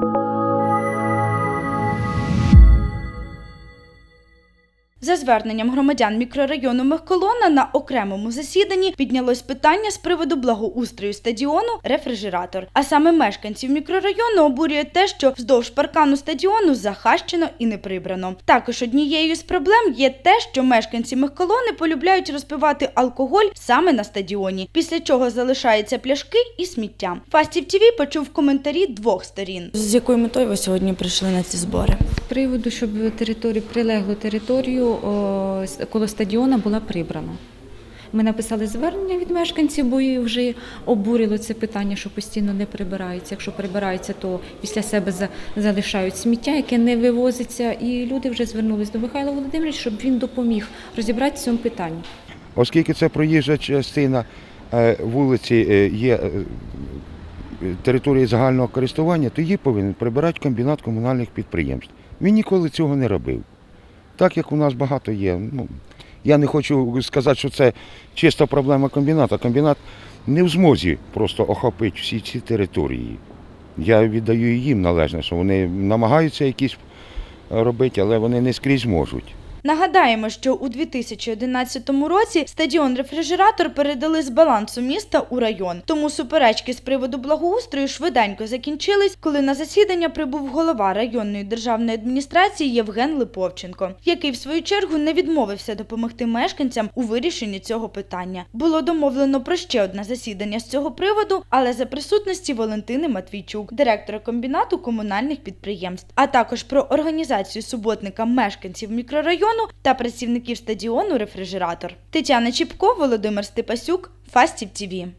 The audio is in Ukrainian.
Thank you. За зверненням громадян мікрорайону Мехколона на окремому засіданні піднялось питання з приводу благоустрою стадіону рефрижератор. А саме мешканців мікрорайону обурює те, що вздовж паркану стадіону захащено і не прибрано. Також однією з проблем є те, що мешканці Мехколони полюбляють розпивати алкоголь саме на стадіоні, після чого залишаються пляшки і сміття. Фастів ТВ почув коментарі двох сторін. З якою метою ви сьогодні прийшли на ці збори? З приводу, щоб територію, прилеглу територію коло стадіона була прибрана. Ми написали звернення від мешканців, бо їх вже обурило це питання, що постійно не прибирається. Якщо прибирається, то після себе залишають сміття, яке не вивозиться. І люди вже звернулись до Михайла Володимировича, щоб він допоміг розібратися в цьому питанні. Оскільки це проїжджа частина е, вулиці е, є е, територією загального користування, то її повинен прибирати комбінат комунальних підприємств. Він ніколи цього не робив. Так як у нас багато є. Ну, я не хочу сказати, що це чиста проблема комбіната. Комбінат не в змозі просто охопити всі ці території. Я віддаю їм належне, що вони намагаються якісь робити, але вони не скрізь можуть. Нагадаємо, що у 2011 році стадіон рефрижератор передали з балансу міста у район. Тому суперечки з приводу благоустрою швиденько закінчились, коли на засідання прибув голова районної державної адміністрації Євген Липовченко, який в свою чергу не відмовився допомогти мешканцям у вирішенні цього питання. Було домовлено про ще одне засідання з цього приводу, але за присутності Валентини Матвійчук, директора комбінату комунальних підприємств, а також про організацію суботника мешканців мікрорайону та працівників стадіону рефрижератор. Тетяна Чіпко, Володимир Степасюк, Фастів ТІВІ.